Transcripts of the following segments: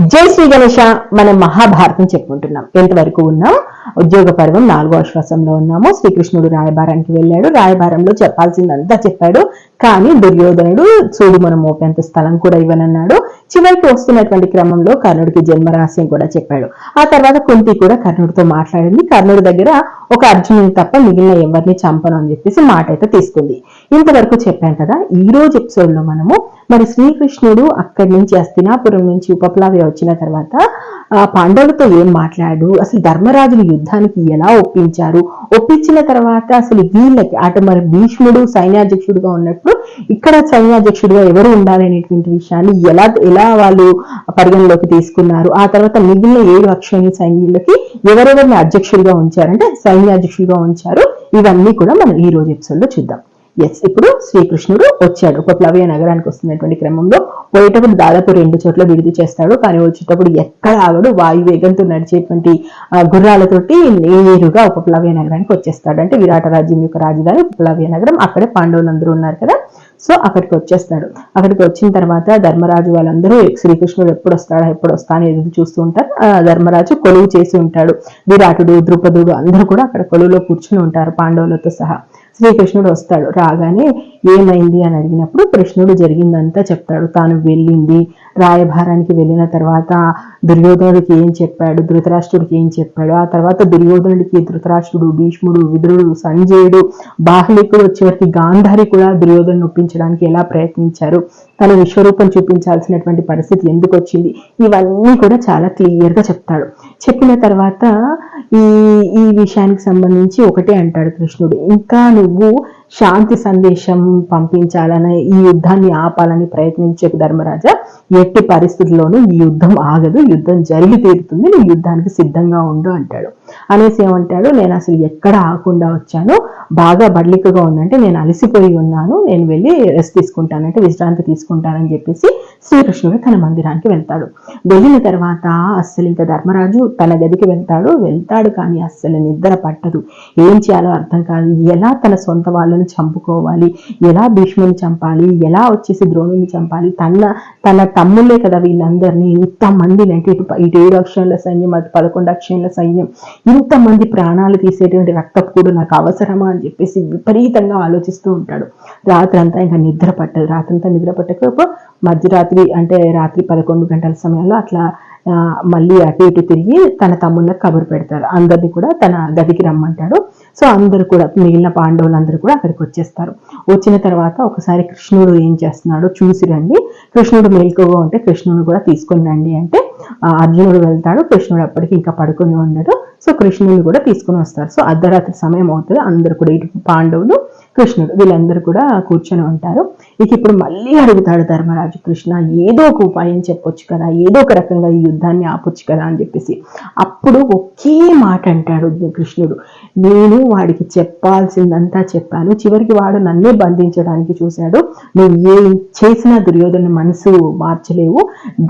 జై శ్రీ గణేష మనం మహాభారతం చెప్పుకుంటున్నాం. ఎంతవరకు ఉన్నాం ఉద్యోగ పర్వం నాలుగో అశ్వాసంలో ఉన్నాము. శ్రీకృష్ణుడు రాయబారానికి వెళ్ళాడు. రాయబారంలో చెప్పాల్సిందంతా చెప్పాడు. కానీ దుర్యోధనుడు చూడు మనం మోపేంత స్థలం కూడా ఇవ్వనన్నాడు. చివరికి వస్తున్నటువంటి క్రమంలో కర్ణుడికి జన్మరహస్యం కూడా చెప్పాడు. ఆ తర్వాత కుంతి కూడా కర్ణుడితో మాట్లాడింది. కర్ణుడి దగ్గర ఒక అర్జునుని తప్ప మిగిలిన ఎవరిని చంపను అని చెప్పేసి మాట అయితే తీసుకుంది. ఇంతవరకు చెప్పాను కదా ఈ రోజు ఎపిసోడ్లో మనము మరి శ్రీకృష్ణుడు అక్కడి నుంచి అస్తినాపురం నుంచి ఉపప్లావి వచ్చిన తర్వాత ఆ పాండవులతో ఏం మాట్లాడు అసలు ధర్మరాజుని యుద్ధానికి ఎలా ఒప్పించారు ఒప్పించిన తర్వాత అసలు వీళ్ళకి అటు మరి భీష్ముడు సైన్యాధ్యక్షుడుగా ఉన్నప్పుడు ఇక్కడ సైన్యాధ్యక్షుడిగా ఎవరు ఉండాలనేటువంటి విషయాన్ని ఎలా ఎలా వాళ్ళు పరిగణలోకి తీసుకున్నారు ఆ తర్వాత మిగిలిన ఏడు అక్షయ సైన్యులకి ఎవరెవరిని అధ్యక్షుడిగా ఉంచారంటే సైన్యాధ్యక్షుడిగా ఉంచారు ఇవన్నీ కూడా మనం ఈ రోజు ఎపిసోడ్లో చూద్దాం. ఎస్ ఇప్పుడు శ్రీకృష్ణుడు వచ్చాడు. ఒక ప్లవ్య నగరానికి వస్తున్నటువంటి క్రమంలో పోయేటప్పుడు దాదాపు రెండు చోట్ల విడిది చేస్తాడు. కానీ వచ్చేటప్పుడు ఎక్కడ ఆగడు. వాయు వేగంతో నడిచేటువంటి గుర్రాలతోటి నేరుగా ఒక ప్లవయ నగరానికి వచ్చేస్తాడు. అంటే విరాట రాజ్యం యొక్క రాజధాని ప్లవయ నగరం. అక్కడే పాండవులందరూ ఉన్నారు కదా. సో అక్కడికి వచ్చేస్తాడు. అక్కడికి వచ్చిన తర్వాత ధర్మరాజు వాళ్ళందరూ శ్రీకృష్ణుడు ఎప్పుడు వస్తాడా ఎప్పుడు వస్తా అని ఎదురు చూస్తూ ఉంటారు. ధర్మరాజు కొలువు చేసి ఉంటాడు. విరాటుడు ద్రుపదుడు అందరూ కూడా అక్కడ కొలువులో కూర్చుని ఉంటారు పాండవులతో సహా. శ్రీకృష్ణుడు వస్తాడు. రాగానే ఏమైంది అని అడిగినప్పుడు కృష్ణుడు జరిగిందంతా చెప్తాడు. తాను వెళ్ళింది. రాయభారానికి వెళ్ళిన తర్వాత దుర్యోధనుడికి ఏం చెప్పాడు? ధృతరాష్ట్రుడికి ఏం చెప్పాడు? ఆ తర్వాత దుర్యోధనుడికి ధృతరాష్ట్రుడు భీష్ముడు విదురుడు సంజయుడు బాహ్లికుడు వచ్చేవరకు గాంధారి కూడా దుర్యోధను ఒప్పించడానికి ఎలా ప్రయత్నించారు? తన విశ్వరూపం చూపించాల్సినటువంటి పరిస్థితి ఎందుకు వచ్చింది? ఇవన్నీ కూడా చాలా క్లియర్గా చెప్తాడు. చెప్పిన తర్వాత ఈ ఈ విషయానికి సంబంధించి ఒకటే అంటాడు కృష్ణుడు. ఇంకా నువ్వు శాంతి సందేశం పంపించాలని ఈ యుద్ధాన్ని ఆపాలని ప్రయత్నించే ధర్మరాజా ఎట్టి పరిస్థితుల్లోనూ ఈ యుద్ధం ఆగదు యుద్ధం జరిగి తీరుతుంది నువ్వు యుద్ధానికి సిద్ధంగా ఉండు అంటాడు. అనేసి ఏమంటాడు నేను అసలు ఎక్కడ ఆగకుండా వచ్చాను బాగా బడ్లికగా ఉందంటే నేను అలసిపోయి ఉన్నాను నేను వెళ్ళి రెస్ట్ తీసుకుంటానంటే విశ్రాంతి తీసుకుంటానని చెప్పేసి శ్రీకృష్ణుడు తన మందిరానికి వెళ్తాడు. వెళ్ళిన తర్వాత అస్సలు ఇంకా ధర్మరాజు తన గదికి వెళ్తాడు. వెళ్తాడు కానీ అస్సలు నిద్ర పట్టదు. ఏం చేయాలో అర్థం కాదు. ఎలా తన సొంత వాళ్ళని చంపుకోవాలి. ఎలా భీష్ముని చంపాలి? ఎలా వచ్చేసి ద్రోణుని చంపాలి? తన తన తమ్ముళ్ళే కదా వీళ్ళందరినీ. ఇంతమందిని అంటే ఇటు ఇటు ఏడు అక్షరాల సైన్యం అటు పదకొండు అక్షరాల సైన్యం. ఇంతమంది ప్రాణాలు తీసేటువంటి రక్తపు కూడా నాకు అవసరమా అని చెప్పేసి విపరీతంగా ఆలోచిస్తూ ఉంటాడు. రాత్రంతా ఇంకా నిద్ర పట్టదు. రాత్రంతా నిద్ర పట్టకపోతే మధ్యరాత్రి అంటే రాత్రి పదకొండు గంటల సమయంలో అట్లా మళ్ళీ అటు ఇటు తిరిగి తన తమ్ముళ్ళకి కబురు పెడతారు. అందరినీ కూడా తన గదికి రమ్మంటాడు. సో అందరూ కూడా మిగిలిన పాండవులందరూ కూడా అక్కడికి వచ్చేస్తారు. వచ్చిన తర్వాత ఒకసారి కృష్ణుడు ఏం చేస్తున్నాడో చూసి రండి కృష్ణుడు మేల్కోగా ఉంటే కృష్ణుడు కూడా తీసుకొని రండి అంటే అర్జునుడు వెళ్తాడు కృష్ణుడు అప్పటికి ఇంకా పడుకొని ఉన్నాడు సో కృష్ణుని కూడా తీసుకొని వస్తారు. సో అర్ధరాత్రి సమయం అవుతుంది. అందరు కూడా ఇటు పాండవులు కృష్ణుడు. వీళ్ళందరూ కూడా కూర్చొని ఉంటారు. ఇక ఇప్పుడు మళ్ళీ అడుగుతాడు ధర్మరాజు కృష్ణ ఏదో ఒక ఉపాయం చెప్పొచ్చు కదా ఏదో ఒక రకంగా ఈ యుద్ధాన్ని ఆపొచ్చు కదా అని చెప్పేసి. అప్పుడు ఒకే మాట అంటాడు కృష్ణుడు నేను వాడికి చెప్పాల్సిందంతా చెప్పాను. చివరికి వాడు నన్నే బంధించడానికి చూశాడు. నువ్వు ఏం చేసినా దుర్యోధన మనసు మార్చలేవు.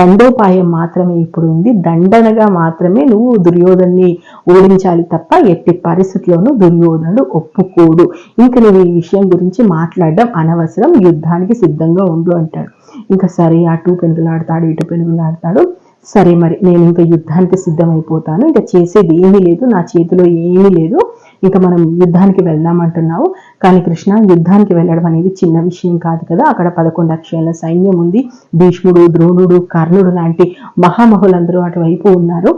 దండోపాయం మాత్రమే ఇప్పుడు ఉంది. దండనగా మాత్రమే నువ్వు దుర్యోధన్ని ఓడించాలి తప్ప ఎట్టి పరిస్థితిలోనూ దుర్యోధనుడు ఒప్పుకోడు. ఇంక నువ్వు ఈ విషయం గురించి మాట్లాడడం అనవసరం యుద్ధానికి సిద్ధంగా ఉండు అంటాడు. ఇంకా సరే అటు పెనుగులాడతాడు ఇటు పెనుగులాడతాడు. సరే మరి నేను ఇంకా యుద్ధానికి సిద్ధమైపోతాను. ఇంకా చేసేది ఏమీ లేదు నా చేతిలో ఏమీ లేదు. ఇంకా మనం యుద్ధానికి వెళ్దామంటున్నావు. కానీ కృష్ణ యుద్ధానికి వెళ్ళడం అనేది చిన్న విషయం కాదు కదా. అక్కడ పదకొండు అక్షయాల సైన్యం ఉంది. భీష్ముడు ద్రోణుడు కర్ణుడు లాంటి మహామహులందరూ అటువైపు ఉన్నారు.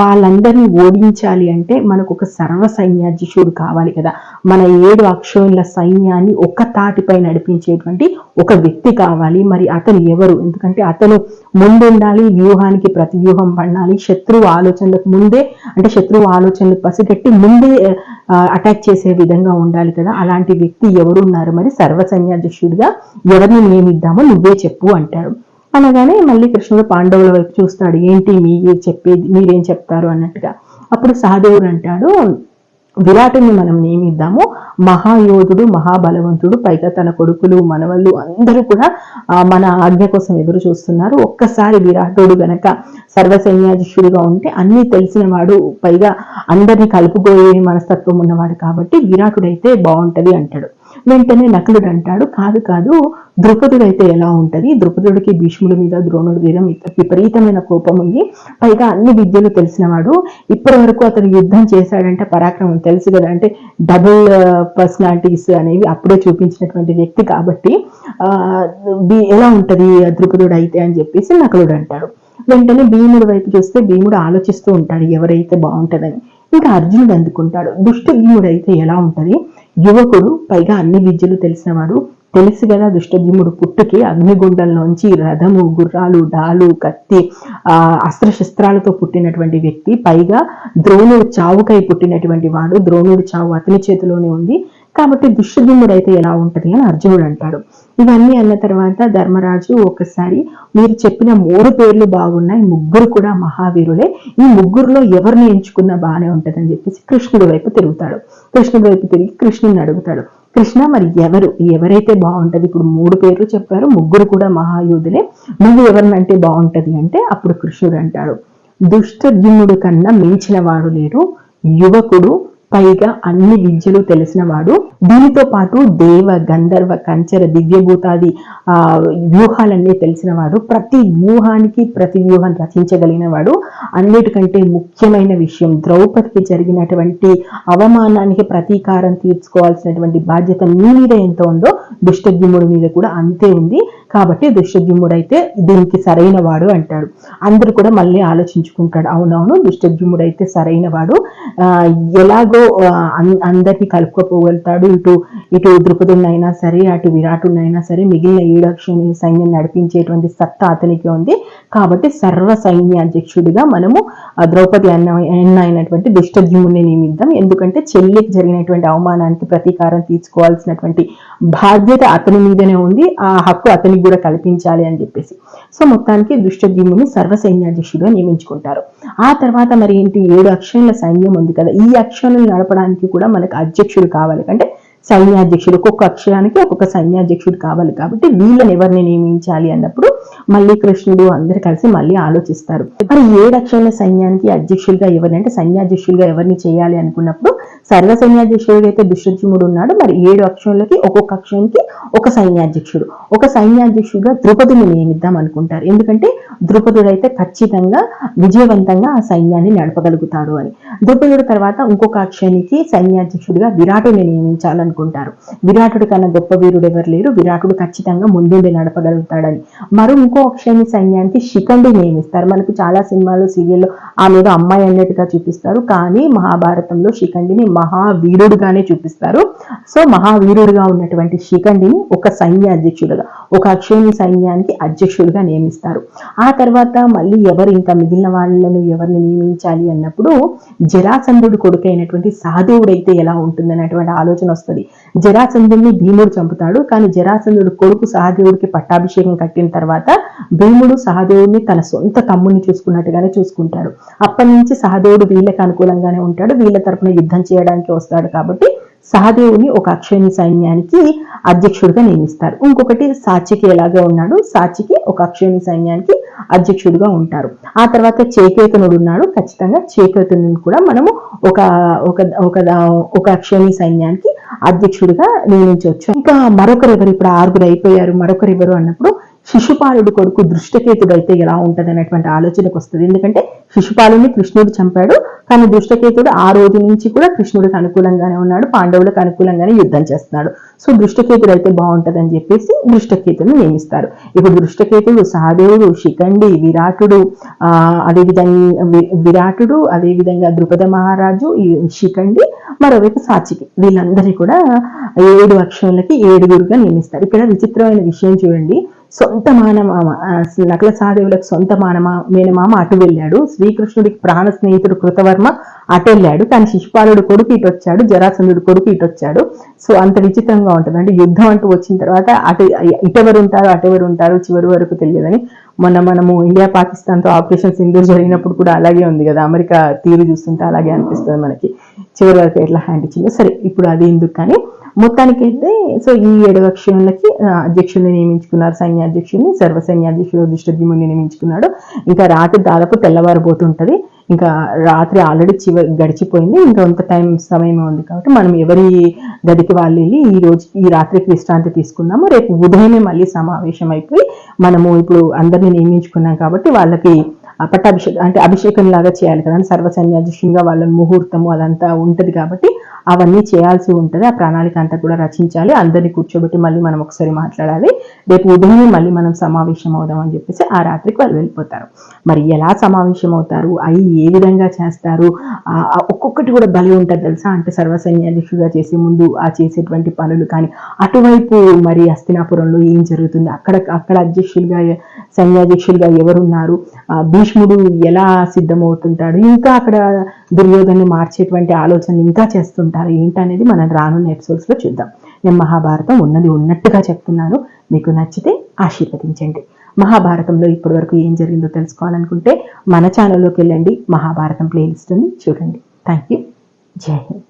వాళ్ళందరినీ ఓడించాలి అంటే మనకు ఒక సర్వ సైన్యాధ్యక్షుడు కావాలి కదా. మన ఏడు అక్షయుల సైన్యాన్ని ఒక తాటిపై నడిపించేటువంటి ఒక వ్యక్తి కావాలి. మరి అతను ఎవరు? ఎందుకంటే అతను ముందుండాలి వ్యూహానికి ప్రతి వ్యూహం పడాలి శత్రువు ఆలోచనలకు ముందే అంటే శత్రువు ఆలోచనలు పసిగట్టి ముందే అటాక్ చేసే విధంగా ఉండాలి కదా? అలాంటి వ్యక్తి ఎవరు ఉన్నారు మరి సర్వసైన్యాధ్యక్షుడిగా ఎవరిని నియమిద్దామో నువ్వే చెప్పు అంటాడు. అనగానే మళ్ళీ కృష్ణుడు పాండవుల వైపు చూస్తాడు. ఏంటి మీరు చెప్పేది మీరేం చెప్తారు అన్నట్టుగా. అప్పుడు సహదేవుడు అంటాడు విరాటుని మనం నియమిద్దాము. మహాయోధుడు మహాబలవంతుడు పైగా తన కొడుకులు మనవళ్ళు అందరూ కూడా మన ఆజ్ఞ కోసం ఎదురు చూస్తున్నారు. ఒక్కసారి విరాటుడు గనక సర్వసైన్యాధీశుడిగా ఉంటే అన్నీ తెలిసిన వాడు పైగా అందరినీ కలుపుకోయే మనస్తత్వం ఉన్నవాడు కాబట్టి విరాటుడైతే బాగుంటది అంటాడు. వెంటనే నకులుడు అంటాడు కాదు కాదు. ద్రుపదుడు అయితే ఎలా ఉంటది? ద్రుపదుడికి భీష్ముడి మీద ద్రోణుడి మీద విపరీతమైన కోపం ఉంది. పైగా అన్ని విద్యలు తెలిసినవాడు ఇప్పటి వరకు అతను యుద్ధం చేశాడంటే పరాక్రమం తెలుసు కదా. అంటే డబుల్ పర్సనాలిటీస్ అనేవి అప్పుడే చూపించినటువంటి వ్యక్తి కాబట్టి ఆ ఎలా ఉంటది ద్రుపదుడు అయితే అని చెప్పేసి నకులుడు అంటాడు వెంటనే భీముడి వైపు చూస్తే భీముడు ఆలోచిస్తూ ఉంటాడు ఎవరైతే బాగుంటదని. ఇంకా అర్జునుడు అందుకుంటాడు. దుష్టభీముడు అయితే ఎలా ఉంటది? యువకుడు పైగా అన్ని విద్యలు తెలిసినవాడు తెలుసు కదా దుష్టభీముడు పుట్టుకి అగ్నిగుండంలోంచి రథము గుర్రాలు డాలు కత్తి ఆ అస్త్రశస్త్రాలతో పుట్టినటువంటి వ్యక్తి పైగా ద్రోణుడు చావుకై పుట్టినటువంటి వాడు ద్రోణుడు చావు అతని చేతిలోనే ఉంది. కాబట్టి దుష్టభీముడు అయితే ఎలా ఉంటది అని అర్జునుడు అంటాడు. ఇవన్నీ అన్న తర్వాత ధర్మరాజు ఒకసారి మీరు చెప్పిన మూడు పేర్లు బాగున్నాయి ముగ్గురు కూడా మహావీరులే. ఈ ముగ్గురులో ఎవరిని ఎంచుకున్నా బాగానే ఉంటుందని చెప్పేసి కృష్ణుడి వైపు తిరుగుతాడు. కృష్ణుడి వైపు తిరిగి కృష్ణుని అడుగుతాడు. కృష్ణ మరి ఎవరు? ఎవరైతే బాగుంటది? ఇప్పుడు మూడు పేర్లు చెప్పారు. ముగ్గురు కూడా మహాయోధులే. నువ్వు ఎవరినంటే బాగుంటది అంటే అప్పుడు కృష్ణుడు అంటాడు. దుష్టర్జునుడు కన్నా మించిన వాడు లేడు యువకుడు పైగా అన్ని విద్యలు తెలిసినవాడు దీనితో పాటు దేవ గంధర్వ కంచర దివ్యభూతాది ఆ వ్యూహాలన్నీ తెలిసినవాడు ప్రతి వ్యూహానికి ప్రతి వ్యూహం రచించగలిగిన వాడు. అన్నిటికంటే ముఖ్యమైన విషయం ద్రౌపదికి జరిగినటువంటి అవమానానికి ప్రతీకారం తీర్చుకోవాల్సినటువంటి బాధ్యత మీ మీద ఎంత ఉందో దుష్టద్యుముడి మీద కూడా అంతే ఉంది. కాబట్టి దుష్టద్యుముడైతే అయితే దీనికి సరైన వాడు అంటాడు. అందరూ కూడా మళ్ళీ ఆలోచించుకుంటాడు. అవునవును దుష్టద్యుముడైతే అయితే సరైన వాడు ఆ, ఎలాగో ఆ, అన్- అందరినీ కలుపుకోపోగలుగుతాడు ఇటు ఇటు ద్రుపదుడినైనా సరే అటు విరాటునైనా సరే మిగిలిన ఈడక్షుని సైన్యం నడిపించేటువంటి సత్తా అతనికి ఉంది. కాబట్టి సర్వ సైన్య అధ్యక్షుడిగా మనము ద్రౌపది అన్న అన్న అయినటువంటి దుష్టద్యుముని నియమిద్దాం ఎందుకంటే చెల్లికి జరిగినటువంటి అవమానానికి ప్రతీకారం తీసుకోవాల్సినటువంటి బాధ్యత అతని మీదనే ఉంది ఆ హక్కు అతనికి కూడా కల్పించాలి అని చెప్పేసి. సో మొత్తానికి దుష్టద్యుముని సర్వసైన్యాధ్యక్షుడిగా నియమించుకుంటారు. ఆ తర్వాత మరి ఏంటి? ఏడు అక్షరాల సైన్యం ఉంది కదా. ఈ అక్షరాలను నడపడానికి కూడా మనకు అధ్యక్షుడు కావాలి. అంటే సైన్యాధ్యక్షుడు ఒక్కొక్క అక్షరానికి ఒక్కొక్క సైన్యాధ్యక్షుడు కావాలి. కాబట్టి వీళ్ళని ఎవరిని నియమించాలి అన్నప్పుడు మళ్ళీ కృష్ణుడు అందరు కలిసి మళ్ళీ ఆలోచిస్తారు. మరి ఏడు సైన్యానికి అధ్యక్షులుగా ఎవరిని అంటే సైన్యాధ్యక్షులుగా ఎవరిని చేయాలి అనుకున్నప్పుడు సర్వ సైన్యాధ్యక్షుడు అయితే దుష్టజుముడు ఉన్నాడు. మరి ఏడు అక్షరాలకి ఒక్కొక్క అక్షరానికి ఒక సైన్యాధ్యక్షుడు. ఒక సైన్యాధ్యక్షుడుగా ద్రుపదుని నియమిద్దాం అనుకుంటారు. ఎందుకంటే ద్రుపదుడు అయితే ఖచ్చితంగా విజయవంతంగా ఆ సైన్యాన్ని నడపగలుగుతాడు అని. ద్రుపదుడు తర్వాత ఇంకొక అక్షయానికి సైన్యాధ్యక్షుడిగా విరాటుని నియమించాలనుకుంటారు. విరాటుడు కన్నా గొప్ప వీరుడు ఎవరు లేరు. విరాటుడు ఖచ్చితంగా ముందుండి నడపగలుగుతాడని. మరో ఇంకో అక్షరాన్ని సైన్యానికి శిఖండి నియమిస్తారు మనకు చాలా సినిమాలు సీరియల్లో ఆమె ఏదో అమ్మాయి అన్నట్టుగా చూపిస్తారు. కానీ మహాభారతంలో శిఖండిని మహావీరుడుగానే చూపిస్తారు. సో మహావీరుడుగా ఉన్నటువంటి శిఖండిని ఒక సైన్య అధ్యక్షుడుగా ఒక అక్షయుని సైన్యానికి అధ్యక్షుడిగా నియమిస్తారు. ఆ తర్వాత మళ్ళీ ఎవరు ఇంకా మిగిలిన వాళ్ళను ఎవరిని నియమించాలి అన్నప్పుడు జరాసంధుడు కొడుకైనటువంటి అయితే ఎలా ఉంటుంది అనేటువంటి ఆలోచన వస్తుంది. జరాసంధుడిని భీముడు చంపుతాడు. కానీ జరాసంధుడు కొడుకు సహదేవుడికి పట్టాభిషేకం కట్టిన తర్వాత భీముడు సహదేవుడిని తన సొంత తమ్ముడిని చూసుకున్నట్టుగానే చూసుకుంటాడు. అప్పటి నుంచి సహదేవుడు వీళ్ళకి అనుకూలంగానే ఉంటాడు. వీళ్ళ తరపున యుద్ధం చేయడానికి వస్తాడు కాబట్టి సహదేవుని ఒక అక్షయని సైన్యానికి అధ్యక్షుడిగా నియమిస్తారు. ఇంకొకటి సాచికి ఎలాగా ఉన్నాడు. సాచికి ఒక అక్షయని సైన్యానికి అధ్యక్షుడిగా ఉంటారు. ఆ తర్వాత చేకేతనుడు ఉన్నాడు. ఖచ్చితంగా చేకేతనుని కూడా మనము ఒక ఒక ఒక ఒక అక్షయని సైన్యానికి అధ్యక్షుడిగా నియమించవచ్చు. ఇంకా మరొకరు ఎవరు ఇప్పుడు ఆరుగురు అయిపోయారు. మరొకరు ఎవరు అన్నప్పుడు శిశుపాలుడు కొడుకు దృష్టకేతుడు అయితే ఎలా ఉంటుంది అనేటువంటి ఆలోచనకు వస్తుంది. ఎందుకంటే శిశుపాలుని కృష్ణుడు చంపాడు. కానీ దృష్టకేతుడు ఆ రోజు నుంచి కూడా కృష్ణుడికి అనుకూలంగానే ఉన్నాడు. పాండవులకు అనుకూలంగానే యుద్ధం చేస్తున్నాడు. సో దృష్టకేతుడు అయితే బాగుంటుంది అని చెప్పేసి దృష్టకేతుని నియమిస్తారు. ఇప్పుడు దృష్టకేతుడు సహదేవుడు శిఖండి విరాటుడు ఆ అదేవిధంగా విరాటుడు అదేవిధంగా ద్రుపద మహారాజు శిఖండి మరోవైపు సాచికి వీళ్ళందరినీ కూడా ఏడు అక్షరాలకి ఏడుగురుగా నియమిస్తారు. ఇక్కడ విచిత్రమైన విషయం చూడండి. సొంత మానమామ ఆ, నకుల సహదేవులకు సొంత మానమా మేనమామ అటు వెళ్ళాడు. శ్రీకృష్ణుడికి ప్రాణ స్నేహితుడు కృతవర్మ అటు వెళ్ళాడు. కానీ శిశుపాలుడు కొడుకు ఇటు వచ్చాడు. జరాసంధుడు కొడుకు ఇటు వచ్చాడు. సో అంత విచిత్రంగా ఉంటుంది అంటే యుద్ధం అంటూ వచ్చిన తర్వాత అటు ఇటెవరు ఉంటారు అటెవరు ఉంటారు చివరి వరకు తెలియదని మొన్న మనము ఇండియా పాకిస్తాన్తో ఆపరేషన్ సింధూర్ జరిగినప్పుడు కూడా అలాగే ఉంది కదా. అమెరికా తీరు చూస్తుంటే అలాగే అనిపిస్తుంది మనకి. చివరి వరకు ఎట్లా హ్యాండ్ ఇచ్చిందో. సరే ఇప్పుడు అది ఎందుకు కానీ మొత్తానికైతే సో ఈ ఏడు అక్షరాలకి అధ్యక్షుడిని నియమించుకున్నారు సైన్యాధ్యక్షుడిని సర్వ సైన్యాధ్యక్షుడు నియమించుకున్నాడు. ఇంకా రాత్రి దాదాపు తెల్లవారిపోతుంటది ఇంకా రాత్రి ఆల్రెడీ చివరి గడిచిపోయింది. ఇంకా కొంత టైం సమయం ఉంది కాబట్టి మనం ఎవరి గదికి వాళ్ళు వెళ్ళి ఈ రోజు ఈ రాత్రికి విశ్రాంతి తీసుకున్నాము రేపు ఉదయమే మళ్ళీ సమావేశం అయిపోయి మనము ఇప్పుడు అందరిని నియమించుకున్నాం కాబట్టి వాళ్ళకి ఆ పట్టాభిషేకం అంటే అభిషేకం లాగా చేయాలి కదా. సర్వసన్యాధిష్యంగా వాళ్ళ ముహూర్తము అదంతా ఉంటుంది కాబట్టి అవన్నీ చేయాల్సి ఉంటుంది. ఆ ప్రణాళిక అంతా కూడా రచించాలి. అందరినీ కూర్చోబెట్టి మళ్ళీ మనం ఒకసారి మాట్లాడాలి. రేపు ఉదయం మళ్ళీ మనం సమావేశం అవుదాం అని చెప్పేసి ఆ రాత్రికి వాళ్ళు వెళ్ళిపోతారు. మరి ఎలా సమావేశం అవుతారు? అవి ఏ విధంగా చేస్తారు? ఆ ఒక్కొక్కటి కూడా బలి ఉంటుంది తెలుసా? అంటే సర్వసైన్యాధ్యక్షుడిగా చేసే ముందు ఆ చేసేటువంటి పనులు కానీ అటువైపు మరి హస్తినాపురంలో ఏం జరుగుతుంది? అక్కడ అక్కడ అధ్యక్షులుగా సైన్యాధ్యక్షులుగా ఎవరున్నారు? భీష్ముడు ఎలా సిద్ధమవుతుంటాడు? ఇంకా అక్కడ దుర్యోధన్ని మార్చేటువంటి ఆలోచన ఇంకా చేస్తుంటారు? ఏంటనేది మనం రానున్న ఎపిసోడ్స్లో చూద్దాం. నేను మహాభారతం ఉన్నది ఉన్నట్టుగా చెప్తున్నాను. మీకు నచ్చితే ఆశీర్వదించండి. మహాభారతంలో ఇప్పటి వరకు ఏం జరిగిందో తెలుసుకోవాలనుకుంటే మన ఛానల్లోకి వెళ్ళండి. మహాభారతం ప్లేలిస్ట్ని చూడండి. థ్యాంక్ యూ జై హింద్.